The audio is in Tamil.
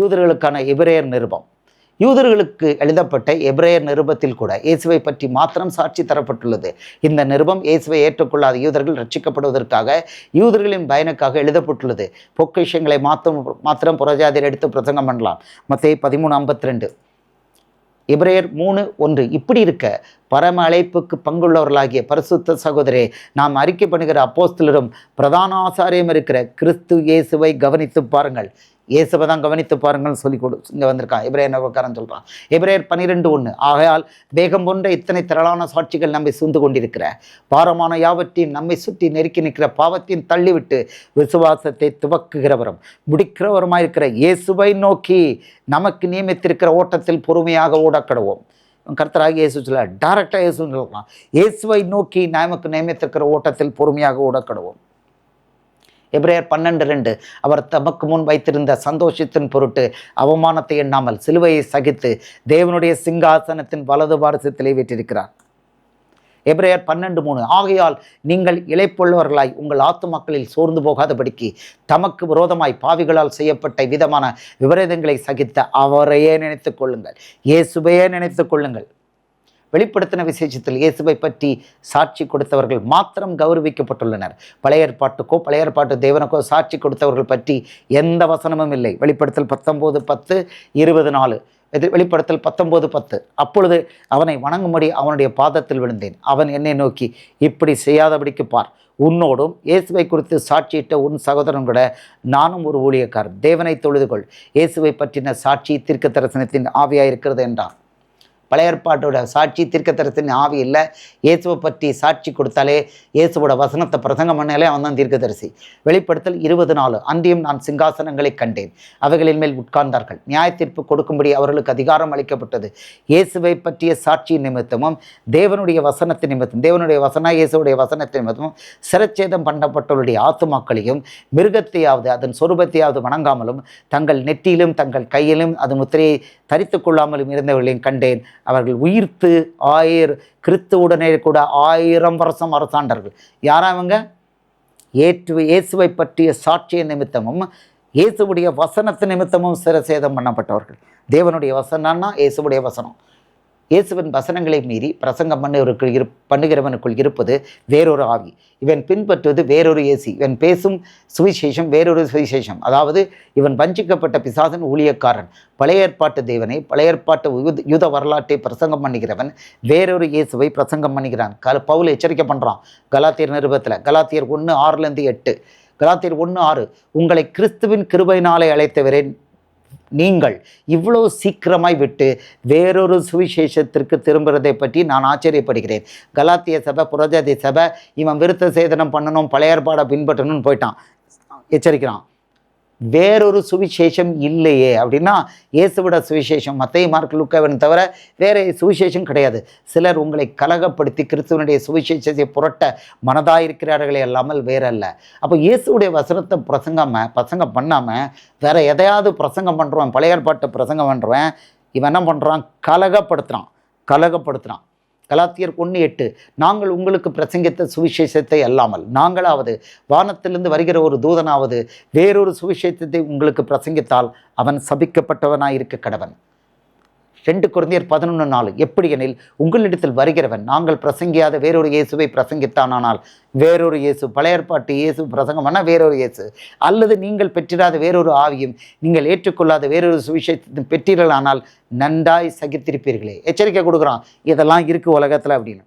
யூதர்களுக்கான எபிரேயர் நிருபம். யூதர்களுக்கு எழுதப்பட்ட எபிரேயர் நிருபத்தில் கூட இயேசுவை பற்றி மாத்திரம் சாட்சி தரப்பட்டுள்ளது. இந்த நிருபம் இயேசுவை ஏற்றுக்கொள்ளாத யூதர்கள் ரட்சிக்கப்படுவதற்காக யூதர்களின் பயனுக்காக எழுதப்பட்டுள்ளது. பொக்கிஷங்களை மாத்திரம் மாத்திரம் புறஜாதியர் எடுத்து பிரசங்கம் பண்ணலாம். மத்திய பதிமூணு ஐம்பத்தி ரெண்டு இப்ரேயர் மூணு ஒன்று. இப்படி இருக்க பரம அழைப்புக்கு பங்குள்ளவர்களாகிய பரிசுத்த சகோதரே நாம் அறிக்கை பண்ணுகிற அப்போஸ்தலரும் பிரதான ஆசாரியம் இருக்கிற கிறிஸ்து இயேசுவை கவனித்து பாருங்கள். இயேசுவை தான் கவனித்து பாருங்கள்னு சொல்லி கொடு இங்கே வந்திருக்கான். இப்ரேயர் நபக்காரன் சொல்கிறான் இப்ரேயர் பன்னிரெண்டு ஒன்று ஆகையால் வேகம் போன்ற இத்தனை திரளான சாட்சிகள் நம்மை சூழ்ந்து கொண்டிருக்கிற பாரமான யாவற்றையும் நம்மை சுற்றி நெருக்கி நிற்கிற பாவத்தையும் தள்ளிவிட்டு விசுவாசத்தை துவக்குகிறவரும் முடிக்கிறவருமாயிருக்கிற இயேசுவை நோக்கி நமக்கு நியமித்திருக்கிற ஓட்டத்தில் பொறுமையாக ஓடக்கடுவோம். கர்த்தராக இயேசு சொல்ல டைரக்டாக இயேசுன்னு சொல்லலாம் இயேசுவை நோக்கி நமக்கு நியமித்திருக்கிற ஓட்டத்தில் பொறுமையாக ஓடக்கடுவோம். எப்ரேயர் பன்னெண்டு ரெண்டு. அவர் தமக்கு முன் வைத்திருந்த சந்தோஷத்தின் பொருட்டு அவமானத்தை எண்ணாமல் சிலுவையை சகித்து தேவனுடைய சிங்காசனத்தின் வலது பாரசத்திலே வீற்றிருக்கிறார். எப்ரேயர் பன்னெண்டு மூணு. ஆகையால் நீங்கள் இழைப்புள்ளவர்களாய் உங்கள் ஆத்துமாக்களில் சோர்ந்து போகாதபடிக்கு தமக்கு விரோதமாய் பாவிகளால் செய்யப்பட்ட விதமான விபரீதங்களை சகித்த அவரையே நினைத்துக் கொள்ளுங்கள். இயேசுவையே நினைத்துக் கொள்ளுங்கள். வெளிப்படுத்தின விசேஷத்தில் இயேசுவை பற்றி சாட்சி கொடுத்தவர்கள் மாத்திரம் கௌரவிக்கப்பட்டுள்ளனர். பழைய ஏற்பாட்டுக்கோ பழைய ஏற்பாட்டு தேவனுக்கோ சாட்சி கொடுத்தவர்கள் பற்றி எந்த வசனமும் இல்லை. வெளிப்படுத்தல் பத்தொம்போது பத்து இருபது நாலு. இது வெளிப்படுத்தல் பத்தொம்போது பத்து. அப்பொழுது அவனை வணங்கும்படி அவனுடைய பாதத்தில் விழுந்தேன். அவன் என்னை நோக்கி இப்படி செய்யாதபடிக்கு பார். உன்னோடும் இயேசுவை குறித்து சாட்சியிட்ட உன் சகோதரன் கூட நானும் ஒரு ஊழியக்காரன். தேவனை தொழுதுகொள் இயேசுவை பற்றின சாட்சி தீர்க்க தரிசனத்தின் ஆவியாக இருக்கிறது என்றான். பழைய ஏற்பாட்டோட சாட்சி தீர்க்கதரிசன ஆவி இல்லை. இயேசுவை பற்றி சாட்சி கொடுத்தாலே இயேசுவோட வசனத்தை பிரசங்கம் பண்ணாலே அவன் தான் தீர்க்கதரிசி. வெளிப்படுத்தல் இருபது நாலு. அன்றியும் நான் சிங்காசனங்களை கண்டேன். அவைகளின் மேல் உட்கார்ந்தார்கள். நியாய தீர்ப்பு கொடுக்கும்படி அவர்களுக்கு அதிகாரம் அளிக்கப்பட்டது. இயேசுவை பற்றிய சாட்சி நிமித்தமும் தேவனுடைய வசனத்தை நிமித்தம் தேவனுடைய வசன இயேசுடைய வசனத்தை நிமித்தமும் சிரச்சேதம் பண்ணப்பட்டவருடைய ஆத்துமாக்களையும் மிருகத்தையாவது அதன் சொரூபத்தையாவது வணங்காமலும் தங்கள் நெற்றியிலும் தங்கள் கையிலும் அது முத்திரையை தரித்து கொள்ளாமலும் இருந்தவர்களையும் கண்டேன். அவர்கள் உயிர்த்து ஆயிர கிறித்துவுடனே கூட ஆயிரம் வருஷம் அரசாண்டார்கள் யாரா அவங்க ஏற்று இயேசுவை பற்றிய சாட்சிய நிமித்தமும் இயேசுவுடைய வசனத்து நிமித்தமும் சிரசேதம் பண்ணப்பட்டவர்கள். தேவனுடைய வசனம்னா இயேசுவுடைய வசனம். இயேசுவின் வசனங்களை மீறி பிரசங்கம் பண்ணுவருக்குள் இரு பண்ணுகிறவனுக்குள் இருப்பது வேறொரு ஆவி. இவன் பின்பற்றுவது வேறொரு இயேசு. இவன் பேசும் சுவிசேஷம் வேறொரு சுவிசேஷம். அதாவது இவன் வஞ்சிக்கப்பட்ட பிசாசன் ஊழியக்காரன். பழைய ஏற்பாட்டு தேவனை பழைய ஏற்பாட்டு யூத- வரலாற்றை பிரசங்கம் பண்ணுகிறவன் வேறொரு இயேசுவை பிரசங்கம் பண்ணுகிறான். கல பவுல் எச்சரிக்கை பண்ணுறான் கலாத்தியர் நிருபத்தில் கலாத்தியர் ஒன்று ஆறுலேருந்து எட்டு. கலாத்தியர் ஒன்று ஆறு உங்களை கிறிஸ்துவின் கிருபையினாலே அழைத்தவரேன் நீங்கள் இவ்வளோ சீக்கிரமாய் விட்டு வேறொரு சுவிசேஷத்திற்கு திரும்புகிறதை பற்றி நான் ஆச்சரியப்படுகிறேன். கலாத்திய சபை புரஜாதி சபை இவன் விருத்த சேதனம் பண்ணணும் பழைய ஏற்பாடை பின்பற்றணும்னு போயிட்டான். எச்சரிக்கிறான். வேறொரு சுவிசேஷம் இல்லையே அப்படின்னா இயேசுவிட சுவிசேஷம் மத்திய மார்க் லுக்கவன் தவிர வேற சுவிசேஷம் கிடையாது. சிலர் உங்களை கலகப்படுத்தி கிறிஸ்துவனுடைய சுவிசேஷத்தை புரட்ட மனதாயிருக்கிறார்களே அல்லாமல் வேற அல்ல அப்போ இயேசுடைய வசனத்தை பிரசங்காமல் பிரசங்கம் பண்ணாமல் வேற எதையாவது பிரசங்கம் பண்ணுறவன் பழைய ஏற்பாட்டு பிரசங்கம் பண்ணுறவன் இவன் என்ன பண்ணுறான் கலகப்படுத்துகிறான் கலகப்படுத்துகிறான் கலாத்தியர் ஒன்று எட்டு நாங்கள் உங்களுக்கு பிரசங்கித்த சுவிசேஷத்தை அல்லாமல் நாங்களாவது வானத்திலிருந்து வருகிற ஒரு தூதனாவது வேறொரு சுவிசேஷத்தை உங்களுக்கு பிரசங்கித்தால் அவன் சபிக்கப்பட்டவனாயிருக்க கடவன். ரெண்டு குழந்தையர் பதினொன்று நாலு. எப்படி எனில் உங்களிடத்தில் வருகிறவன் நாங்கள் பிரசங்கியாத வேறொரு இயேசுவை பிரசங்கித்தானானால் வேறொரு இயேசு பழையற்பாட்டு இயேசு பிரசங்கம் ஆனால் வேறொரு இயேசு அல்லது நீங்கள் பெற்றிடாத வேறொரு ஆவியும் நீங்கள் ஏற்றுக்கொள்ளாத வேறொரு சுவிசேஷத்தையும் பெற்றீர்களானால் நன்றாய் சகித்திருப்பீர்களே. எச்சரிக்கை கொடுக்குறான் இதெல்லாம் இருக்குது உலகத்தில் அப்படின்னு.